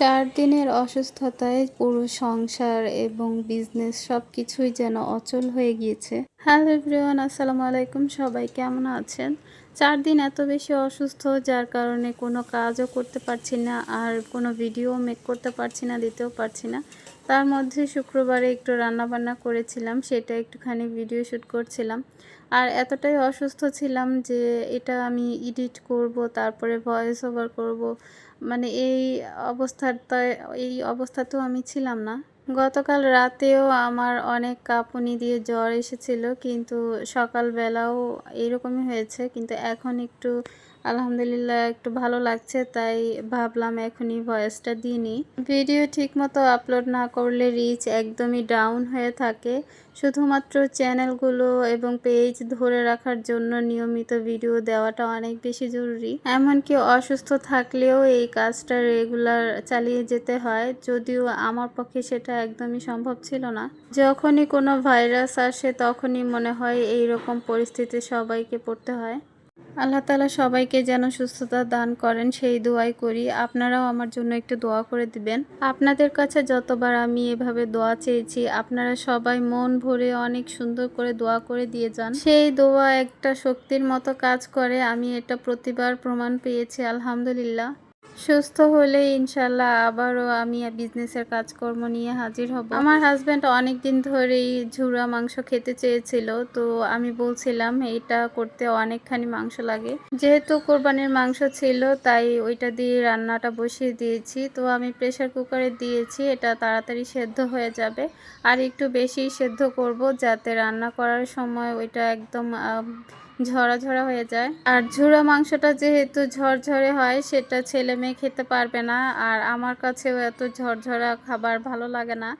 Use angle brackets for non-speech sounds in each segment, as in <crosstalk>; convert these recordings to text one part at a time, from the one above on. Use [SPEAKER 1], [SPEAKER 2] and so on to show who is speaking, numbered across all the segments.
[SPEAKER 1] চার দিনের অসুস্থতায় পুরো সংসার এবং বিজনেস সব কিছুই যেন অচল হয়ে গিয়েছে। হ্যালো এভরিওয়ান আসসালামু আলাইকুম। সবাই কেমন আছেন? চার দিন এত বেশি অসুস্থ, যার কারণে কোনো কাজও করতে পারছি না আর কোনো ভিডিও মেক করতে পারছি না, দিতেও পারছি না। তার মধ্যে শুক্রবারে একটু রান্নাবান্না করেছিলাম, সেটা একটুখানি ভিডিও শ্যুট করছিলাম। আর এতটাই অসুস্থ ছিলাম যে এটা আমি এডিট করব, তারপরে ভয়েস ওভার করব মানে এই অবস্থাটায়, এই অবস্থাতেও আমি ছিলাম না। গতকাল রাতেও আমার অনেক কাঁপুনি দিয়ে জ্বর এসেছিল, কিন্তু সকালবেলাও এরকমই হয়েছে, কিন্তু এখন একটু আলহামদুলিল্লাহ, একটু ভালো লাগছে, তাই ভাবলাম এখনই ভয়েসটা দিইনি ভিডিও ঠিকমতো আপলোড না করলে রিচ একদমই ডাউন হয়ে থাকে। শুধুমাত্র চ্যানেলগুলো এবং পেজ ধরে রাখার জন্য নিয়মিত ভিডিও দেওয়াটা অনেক বেশি জরুরি। এমনকি অসুস্থ থাকলেও এই কাজটা রেগুলার চালিয়ে যেতে হয়, যদিও আমার পক্ষে সেটা একদমই সম্ভব ছিল না। যখনই কোনো ভাইরাস আসে, তখনই মনে হয় এই রকম পরিস্থিতি সবাইকে পড়তে হয়। আল্লাহ তালা সবাইকে যেন সুস্থতা দান করেন, সেই দোয়াই করি। আপনারাও আমার জন্য একটু দোয়া করে দিবেন। আপনাদের কাছে যতবার আমি এভাবে দোয়া চেয়েছি, আপনারা সবাই মন ভরে অনেক সুন্দর করে দোয়া করে দিয়ে যান। সেই দোয়া একটা শক্তির মতো কাজ করে, আমি এটা প্রতিবার প্রমাণ পেয়েছি, আলহামদুলিল্লাহ। সুস্থ হলে ইনশাল্লাহ আবারও আমি বিজনেসের কাজকর্ম নিয়ে হাজির হব। আমার হাজব্যান্ড অনেক দিন ধরেই ঝুরা মাংস খেতে চেয়েছিল তো আমি বলছিলাম এটা করতে অনেকখানি মাংস লাগে। যেহেতু কোরবানির মাংস ছিল তাই ওইটা দিয়ে রান্নাটা বসিয়ে দিয়েছি। তো আমি প্রেশার কুকারে দিয়েছি এটা তাড়াতাড়ি সেদ্ধ হয়ে যাবে। আর একটু বেশি সেদ্ধ করব যাতে রান্না করার সময় ওইটা একদম ঝরা ঝরা হয়ে যায়। আর ঝুড়া মাংসটা যেহেতু ঝরঝরে হয়, সেটা ছেলে মেয়ে খেতে পারবে না। আর আমার কাছেও এত ঝরঝরা খাবার ভালো লাগে না।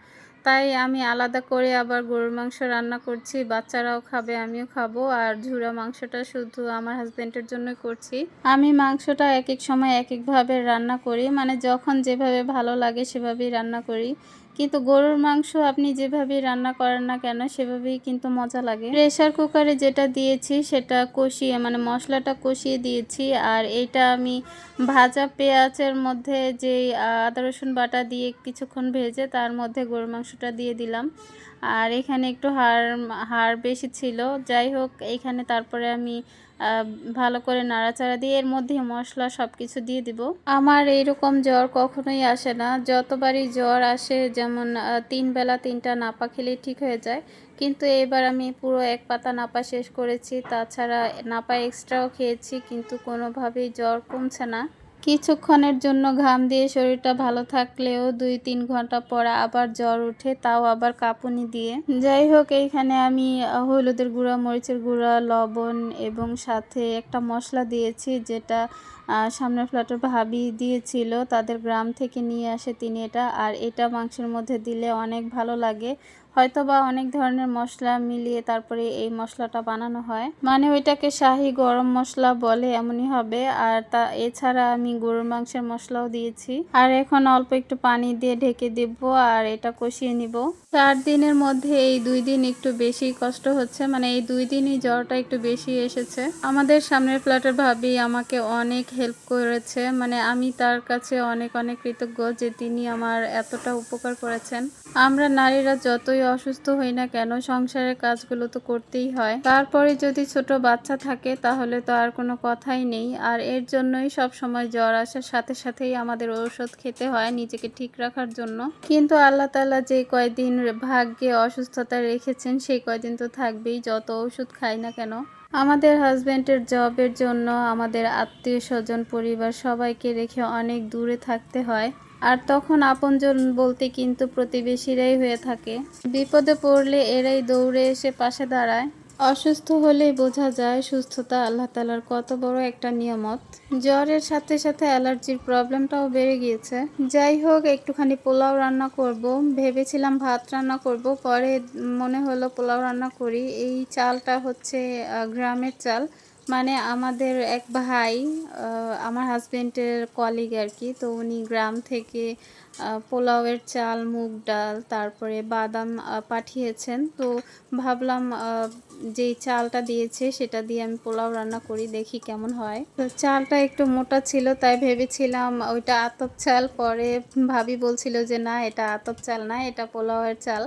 [SPEAKER 1] তাই আমি আলাদা করে আবার গরুর মাংস রান্না করছি, বাচ্চারাও খাবে, আমিও খাব, আর ঝুড়া মাংসটা শুধু আমার হাজব্যান্ডের জন্যই করছি। আমি মাংসটা এক এক সময় এক একভাবে রান্না করি মানে যখন যেভাবে ভালো লাগে সেভাবেই রান্না করি। কিন্তু গরুর মাংস আপনি যেভাবে রান্না করেন না কেন, সেভাবেই কিন্তু মজা লাগে। প্রেশার কুকারে যেটা দিয়েছি সেটা কষিয়ে মানে মশলাটা কষিয়ে দিয়েছি, আর এটা আমি ভাজা পেঁয়াজের মধ্যে যে আদা রসুন বাটা দিয়ে কিছুক্ষণ ভেজে তার মধ্যে গরুর মাংসটা দিয়ে দিলাম। আর এখানে একটু হাড় হাড় বেশি ছিল। যাই হোক, এখানে তারপরে আমি ভালো করে নাড়াচাড়া দিয়ে এর মধ্যে মশলা সব কিছু দিয়ে দিব। আমার এইরকম জ্বর কখনোই আসে না। যতবারই জ্বর আসে, যেমন তিন বেলা তিনটা নাপা খেলেই ঠিক হয়ে যায়। কিন্তু এবার আমি পুরো এক পাতা নাপা শেষ করেছি। তাছাড়া নাপা এক্সট্রাও খেয়েছি, কিন্তু কোনোভাবেই জ্বর কমছে না। কিছুক্ষণের জন্য ঘাম দিয়ে শরীরটা ভালো থাকলেও দুই তিন ঘণ্টা পরে আবার জ্বর উঠে তাও আবার কাঁপুনি দিয়ে। যাই হোক, এইখানে আমি হলুদের গুঁড়া, মরিচের গুঁড়া, লবণ এবং সাথে একটা মশলা দিয়েছি, যেটা সামনের ফ্ল্যাটের ভাবি দিয়েছিল, তাদের গ্রাম থেকে নিয়ে আসে তিনি এটা, আর এটা মাংসের মধ্যে দিলে অনেক ভালো লাগে। হয়তো বা অনেক ধরনের মশলা মিলিয়ে তারপরে এই মশলাটা বানানো হয়। মানে ওইটাকে শাহি গরম মশলা বলে এমনই হবে, আর তা এছাড়া আমি গরুর মাংসের মশলাও দিয়েছি। আর এখন অল্প একটু পানি দিয়ে ঢেকে দেব আর এটা কষিয়ে নিব। চার দিনের মধ্যে এই দুই দিন একটু বেশি কষ্ট হচ্ছে মানে এই দুই দিনই জ্বরটা একটু বেশি এসেছে। আমাদের সামনের ফ্ল্যাটের ভাবি আমাকে অনেক হেল্প করেছে। মানে আমি তার কাছে অনেক অনেক কৃতজ্ঞ যে তিনি আমার এতটা উপকার করেছেন। আমরা নারীরা যতই অসুস্থ হই না কেন, সংসারের কাজগুলো তো করতেই হয়। তারপরে যদি ছোট বাচ্চা থাকে, তাহলে তো আর কোনো কথাই নেই। আর এর জন্যই সব সময় জ্বর আসার সাথে সাথেই আমাদের ঔষধ খেতে হয় নিজেকে ঠিক রাখার জন্য। কিন্তু আল্লাহ তালা যে কয়দিন ভাগ্যে অসুস্থতা রেখেছেন, সেই কয়দিন তো থাকবেই। যত ওষুধ খাই না কেন আমাদের হাজব্যান্ডের জবের জন্য আমাদের আত্মীয় স্বজন, পরিবার সবাইকে রেখে অনেক দূরে থাকতে হয়। আর তখন আপনজন বলতে কিন্তু প্রতিবেশীরাই হয়ে থাকে। বিপদে পড়লে এরাই দৌড়ে এসে পাশে দাঁড়ায়। অসুস্থ হলেই বোঝা যায় সুস্থতা আল্লাহ তালার কত বড় একটা নিয়ামত। জ্বরের সাথে সাথে অ্যালার্জির প্রবলেমটাও বেড়ে গিয়েছে। যাই হোক, একটুখানি পোলাও রান্না করব। ভেবেছিলাম ভাত রান্না করব, পরে মনে হলো পোলাও রান্না করি। এই চালটা হচ্ছে গ্রামের চাল। মানে আমাদের এক ভাই আমার হাজবেন্ডের কলিগ আর কি, তো উনি গ্রাম থেকে পোলাওয়ের চাল, মুগ ডাল, তারপরে বাদাম পাঠিয়েছেন। তো ভাবলাম যেই চালটা দিয়েছে সেটা দিয়ে আমি পোলাও রান্না করি, দেখি কেমন হয়। তো চালটা একটু মোটা ছিল, তাই ভেবেছিলাম ওইটা আতপ চাল, পরে ভাবি বলছিল যে, না, এটা আতপ চাল না, এটা পোলাওয়ের চাল।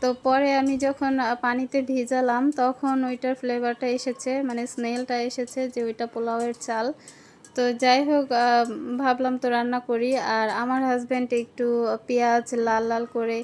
[SPEAKER 1] তো পরে আমি যখন পানিতে ভিজালাম, তখন ওইটার ফ্লেভারটা এসেছে মানে স্মেলটা এসেছে যে ওইটা পোলাওয়ের চাল। তো যাই হোক ভাবলাম তো রান্না করি, আর আমার হাজব্যান্ড একটু পেঁয়াজ লাল লাল করে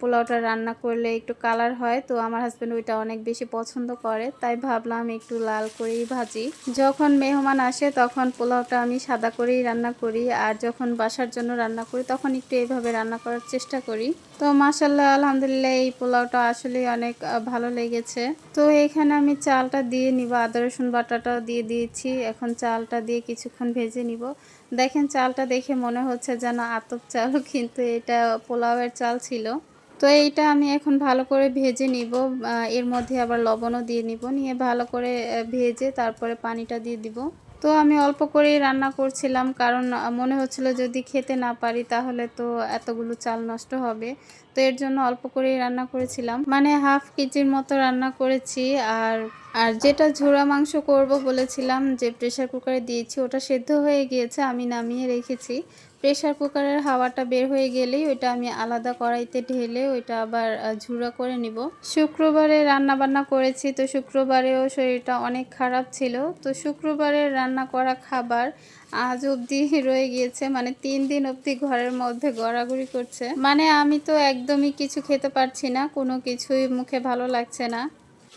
[SPEAKER 1] পোলাওটা রান্না করলে একটু কালার হয়, তো আমার হাজব্যান্ড ওইটা অনেক বেশি পছন্দ করে, তাই ভাবলাম একটু লাল করেই ভাজি। যখন মেহমান আসে তখন পোলাওটা আমি সাদা করেই রান্না করি, আর যখন বাসার জন্য রান্না করি তখন একটু এইভাবে রান্না করার চেষ্টা করি। তো মাসাল্লাহ আলহামদুলিল্লাহ এই পোলাওটা আসলে অনেক ভালো লেগেছে। তো এখানে আমি চালটা দিয়ে নিব, আদা, রসুন বাটাটাও দিয়ে দিয়েছি, এখন চালটা দিয়ে কিছুক্ষণ ভেজে নিব। দেখেন চালটা দেখে মনে হচ্ছে যেন আতপ চাল, <laughs> কিন্তু এটা পোলাওয়ের চাল ছিল। তো এইটা আমি এখন ভালো করে ভেজে নিব। এর মধ্যে আবার লবণও দিয়ে নিব। নিয়ে ভালো করে ভেজে তারপরে পানিটা দিয়ে দিব। তো আমি অল্প করেই রান্না করছিলাম, কারণ মনে হচ্ছিল যদি খেতে না পারি তাহলে তো এতগুলো চাল নষ্ট হবে। তো এর জন্য অল্প করেই রান্না করেছিলাম। মানে হাফ কেজির মতো রান্না করেছি। আর আর যেটা ঝোড়া মাংস করব বলেছিলাম, যে প্রেসার কুকারে দিয়েছি, ওটা সেদ্ধ হয়ে গিয়েছে, আমি নামিয়ে রেখেছি। প্রেসার কুকারের হাওয়াটা বের হয়ে গেলেই ওইটা আমি আলাদা কড়াইতে ঢেলে ওইটা আবার ঝুড়া করে নিব। শুক্রবারে রান্না বান্না করেছি, তো শুক্রবারেও শরীরটা অনেক খারাপ ছিল। তো শুক্রবারে রান্না করা খাবার আজ অবধি <laughs> রয়ে গিয়েছে মানে তিন দিন অবধি ঘরের মধ্যে গড়াগড়ি করছে। মানে আমি তো একদমই কিছু খেতে পারছি না, কোনো কিছুই মুখে ভালো লাগছে না।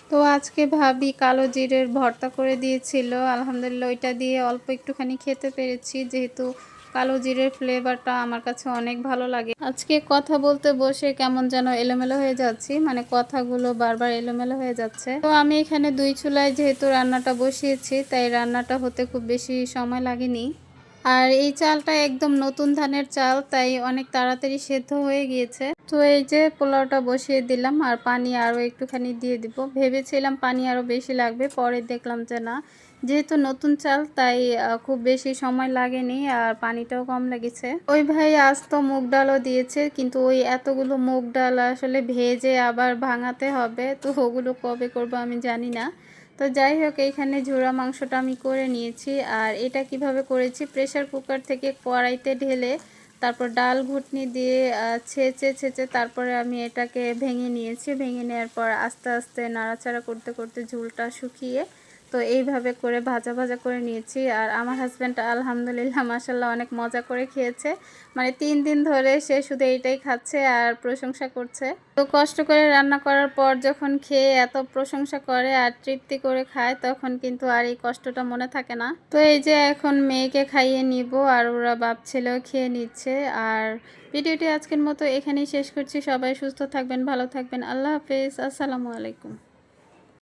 [SPEAKER 1] তো আজকে ভাবি কালো জিরের ভর্তা করে দিয়েছিল, আলহামদুলিল্লাহ ওইটা দিয়ে অল্প একটুখানি খেতে পেরেছি, যেহেতু কালো জিরের ফ্লেভারটা আমার কাছে অনেক ভালো লাগে। আজকে কথা বলতে বসে কেমন যেন এলোমেলো হয়ে যাচ্ছি মানে কথাগুলো বারবার এলোমেলো হয়ে যাচ্ছে। তো আমি এখানে দুই চুলায় যেহেতু রান্নাটা বসিয়েছি, তাই রান্নাটা হতে খুব বেশি সময় লাগেনি। আর এই চালটা একদম নতুন ধানের চাল, তাই অনেক তাড়াতাড়ি সেদ্ধ হয়ে গিয়েছে। তো এই যে পোলাওটা বসিয়ে দিলাম, আর পানি আরও একটুখানি দিয়ে দিব। ভেবেছিলাম পানি আরও বেশি লাগবে, পরে দেখলাম যে না, যেহেতু নতুন চাল, তাই খুব বেশি সময় লাগেনি, আর পানিটাও কম লেগেছে। ওই ভাই আজ তো মুগ ডালও দিয়েছে, কিন্তু ওই এতগুলো মুগ ডাল আসলে ভেজে আবার ভাঙাতে হবে, তো ওগুলো কবে করব আমি জানি না। তো যাই হোক, এইখানে ঝোড়া মাংসটা আমি করে নিয়েছি। আর এটা কীভাবে করেছি? প্রেশার কুকার থেকে কড়াইতে ঢেলে তারপর ডাল ঘুটনি দিয়ে ছেঁচে ছেঁচে তারপরে আমি এটাকে ভেঙে নিয়েছি। ভেঙে নেওয়ার পর আস্তে আস্তে নাড়াচাড়া করতে করতে ঝোলটা শুকিয়ে তো এইভাবে করে ভাজা ভাজা করে নিয়েছি। আর আমার হাজব্যান্ড আলহামদুলিল্লাহ মাসাল্লাহ অনেক মজা করে খেয়েছে। মানে তিন দিন ধরে সে শুধু এইটাই খাচ্ছে আর প্রশংসা করছে। তো কষ্ট করে রান্না করার পর যখন খেয়ে এত প্রশংসা করে আর তৃপ্তি করে খায়, তখন কিন্তু আর এই কষ্টটা মনে থাকে না। তো এই যে এখন মেয়েকে খাইয়ে নিব আর ওরা বাপ ছেলেও খেয়ে নিচ্ছে। আর ভিডিওটি আজকের মতো এখানেই শেষ করছি। সবাই সুস্থ থাকবেন, ভালো থাকবেন। আল্লাহ হাফেজ। আসসালামু আলাইকুম।